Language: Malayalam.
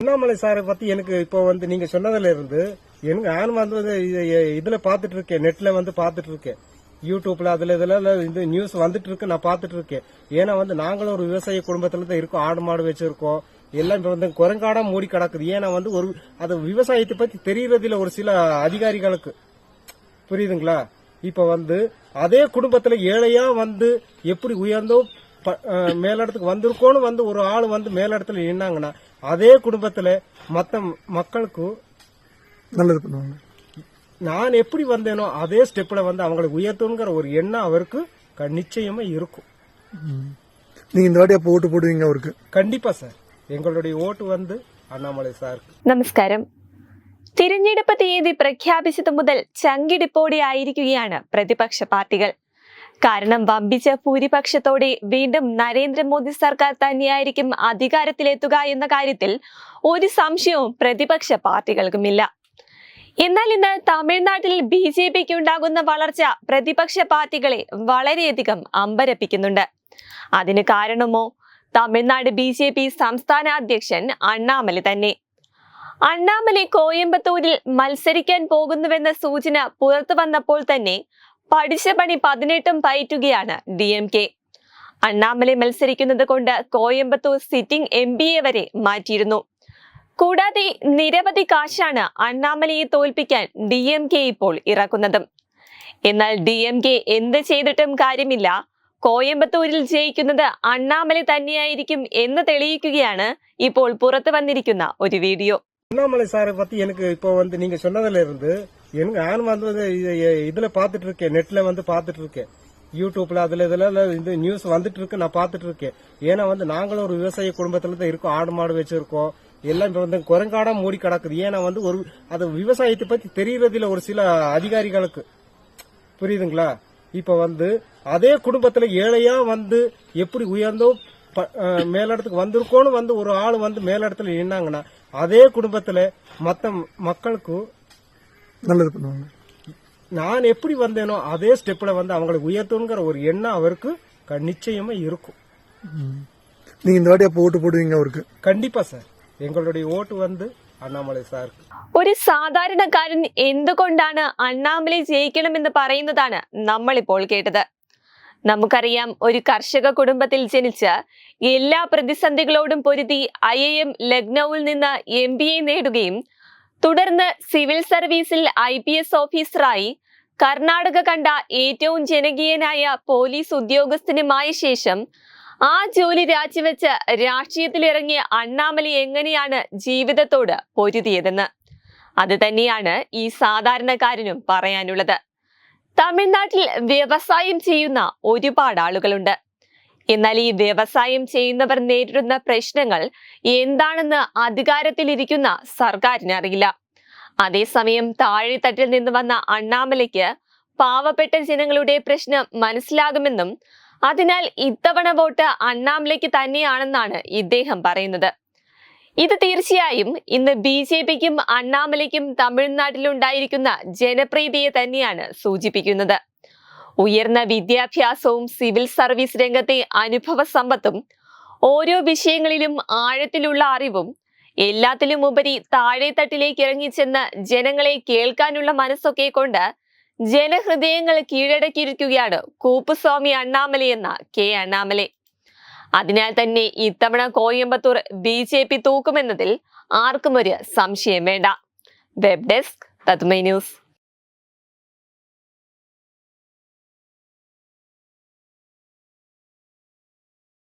அண்ணாமலை சாரை பத்தி எனக்கு இப்போ வந்து நீங்க சொன்னதுல இருந்து எனக்கு நான் வந்து இதுல பாத்துட்டு இருக்கேன். நெட்ல வந்து பாத்துட்டு இருக்கேன். யூடியூப்ல அதுல இதுல இந்த நியூஸ் வந்துட்டு இருக்கு நான் பாத்துட்டு இருக்கேன். ஏன்னா வந்து நாங்களும் ஒரு விவசாய குடும்பத்துல தான் இருக்கோம். ஆடு மாடு வச்சிருக்கோம். எல்லாம் வந்து குரங்காடா மூடி கிடக்குது. ஏன்னா வந்து ஒரு அது விவசாயத்தை பத்தி தெரியறதில்ல ஒரு சில அதிகாரிகளுக்கு. புரியுதுங்களா? இப்ப வந்து அதே குடும்பத்துல ஏழையா வந்து எப்படி உயர்ந்தோ ப- மேலிடத்துக்கு வந்திருக்கோன்னு வந்து ஒரு ஆள் வந்து மேலிடத்துல நின்னாங்கன்னா அதே குடும்பத்துல மத்த மக்களுக்கு நல்லது பண்ணுவாங்க நான் எப்படி வந்தேனோ அதே ஸ்டெப்ல வந்து அவங்களை உயர்த்தணுங்கிற ஒரு எண்ணம் அவருக்கு க- நிச்சயமா இருக்கும் நீங்க இந்த வாட்டி அப்போ ஓட்டு போடுவீங்க அவருக்கு கண்டிப்பா சார் எங்களுடைய ஓட்டு வந்து അണ്ണാമലൈ സാർക്ക് നമസ്കാരം തിരഞ്ഞെടുപ്പ് തീയതി പ്രഖ്യാപിച്ചതു മുതൽ ചങ്കിടിപ്പോടെ ആയിരിക്കുകയാണ് പ്രതിപക്ഷ പാർട്ടികൾ കാരണം വമ്പിച്ച ഭൂരിപക്ഷത്തോടെ വീണ്ടും നരേന്ദ്രമോദി സർക്കാർ തന്നെയായിരിക്കും അധികാരത്തിലെത്തുക എന്ന കാര്യത്തിൽ ഒരു സംശയവും പ്രതിപക്ഷ പാർട്ടികൾക്കുമില്ല. എന്നാൽ ഇന്ന് തമിഴ്നാട്ടിൽ ബി ജെ പിക്ക് ഉണ്ടാകുന്ന വളർച്ച പ്രതിപക്ഷ പാർട്ടികളെ വളരെയധികം അമ്പരപ്പിക്കുന്നുണ്ട്. അതിന് കാരണമോ? തമിഴ്നാട് ബി ജെ പി സംസ്ഥാന അധ്യക്ഷൻ അണ്ണാമലൈ തന്നെ. അണ്ണാമലൈ കോയമ്പത്തൂരിൽ മത്സരിക്കാൻ പോകുന്നുവെന്ന സൂചന പുറത്തു വന്നപ്പോൾ തന്നെ പഠിച്ച പണി പതിനെട്ടും പയറ്റുകയാണ് ഡി എം കെ അണ്ണാമലൈ മത്സരിക്കുന്നത് കൊണ്ട് Coimbatore sitting M P A വരെ മാറ്റിയിരുന്നു കൂടാതെ നിരവധി കാശാണ് അണ്ണാമലയെ തോൽപ്പിക്കാൻ ഡി എം കെ ഇപ്പോൾ ഇറക്കുന്നതും എന്നാൽ ഡി എം കെ എന്ത് ചെയ്തിട്ടും കാര്യമില്ല കോയമ്പത്തൂരിൽ ജയിക്കുന്നത് അണ്ണാമലൈ തന്നെയായിരിക്കും എന്ന് തെളിയിക്കുകയാണ് ഇപ്പോൾ പുറത്തു വന്നിരിക്കുന്ന ഒരു വീഡിയോ அண்ணாமலை சாரை பத்தி எனக்கு இப்போ வந்து நீங்க சொன்னதுல இருந்து எனக்கு நானும் வந்து இதுல பாத்துட்டு இருக்கேன் நெட்ல வந்து பாத்துட்டு இருக்கேன் யூடியூப்ல அதுல இதுல இந்த நியூஸ் வந்துட்டு இருக்கு நான் பாத்துட்டு இருக்கேன் ஏன்னா வந்து நாங்களும் ஒரு விவசாய குடும்பத்துல தான் இருக்கோம். ஆடு மாடு வச்சிருக்கோம். எல்லாம் இப்ப வந்து குரங்காடா மூடி கிடக்குது. ஏன்னா வந்து ஒரு அது விவசாயத்தை பத்தி தெரியறதில்ல ஒரு சில அதிகாரிகளுக்கு. புரியுதுங்களா? இப்ப வந்து அதே குடும்பத்துல ஏழையா வந்து எப்படி உயர்ந்தோ ப- மேலிடத்துக்கு வந்திருக்கோன்னு வந்து ஒரு ஆள் வந்து மேலிடத்துல நின்னாங்கன்னா அதே குடும்பத்துல மத்த மக்களுக்கும் நல்லது பண்ணுவாங்க நான் எப்படி வந்தேனோ அதே ஸ்டெப்ல வந்து அவங்களை உயர்த்தணுங்கிற ஒரு எண்ணம் அவருக்கு க- நிச்சயமா இருக்கும் நீங்க இந்த வாட்டி அப்போ ஓட்டு போடுவீங்க அவருக்கு கண்டிப்பா சார் எங்களுடைய ஓட்டு வந்து அண்ணாமலை சாருக்கு ഒരു സാധാരണക്കാരൻ എന്തുകൊണ്ടാണ് അണ്ണാമലൈ ജയിക്കണമെന്ന് പറയുന്നതാണ് നമ്മളിപ്പോൾ കേട്ടത് നമുക്കറിയാം ഒരു കർഷക കുടുംബത്തിൽ ജനിച്ച് എല്ലാ പ്രതിസന്ധികളോടും പൊരുതി ഐ ഐ എം ലക്നൌവിൽ നിന്ന് എം ബി എ നേടുകയും തുടർന്ന് സിവിൽ സർവീസിൽ ഐ പി എസ് ഓഫീസറായി കർണാടക കണ്ട ഏറ്റവും ജനകീയനായ പോലീസ് ഉദ്യോഗസ്ഥനുമായ ശേഷം ആ ജോലി രാജിവെച്ച് രാഷ്ട്രീയത്തിലിറങ്ങിയ അണ്ണാമലി എങ്ങനെയാണ് ജീവിതത്തോട് പൊരുതിയതെന്ന്? അത് തന്നെയാണ് ഈ സാധാരണക്കാരനും പറയാനുള്ളത്. തമിഴ്നാട്ടിൽ വ്യവസായം ചെയ്യുന്ന ഒരുപാട് ആളുകളുണ്ട്. എന്നാൽ ഈ വ്യവസായം ചെയ്യുന്നവർ നേരിടുന്ന പ്രശ്നങ്ങൾ എന്താണെന്ന് അധികാരത്തിലിരിക്കുന്ന സർക്കാരിന് അറിയില്ല. അതേസമയം താഴെത്തട്ടിൽ നിന്ന് വന്ന അണ്ണാമലയ്ക്ക് പാവപ്പെട്ട ജനങ്ങളുടെ പ്രശ്നം മനസ്സിലാകുമെന്നും അതിനാൽ ഇത്തവണ വോട്ട് അണ്ണാമലയ്ക്ക് തന്നെയാണെന്നാണ് ഇദ്ദേഹം പറയുന്നത്. ഇത് തീർച്ചയായും ഇന്ന് ബി ജെ പിക്കും അണ്ണാമലയ്ക്കും തമിഴ്നാട്ടിലുണ്ടായിരിക്കുന്ന ജനപ്രീതിയെ തന്നെയാണ് സൂചിപ്പിക്കുന്നത്. ഉയർന്ന വിദ്യാഭ്യാസവും സിവിൽ സർവീസ് രംഗത്തെ അനുഭവ സമ്പത്തും ഓരോ വിഷയങ്ങളിലും ആഴത്തിലുള്ള അറിവും എല്ലാത്തിലും ഉപരി താഴെത്തട്ടിലേക്ക് ഇറങ്ങിച്ചെന്ന് ജനങ്ങളെ കേൾക്കാനുള്ള മനസ്സൊക്കെ കൊണ്ട് ജനഹൃദയങ്ങൾ കീഴടക്കിയിരിക്കുകയാണ് കൂപ്പുസ്വാമി അണ്ണാമല എന്ന കെ അണ്ണാമല. അതിനാൽ തന്നെ ഇത്തവണ കോയമ്പത്തൂർ ബി ജെ പി തൂക്കുമെന്നതിൽ ആർക്കും ഒരു സംശയം വേണ്ട. Web desk Tathmai news.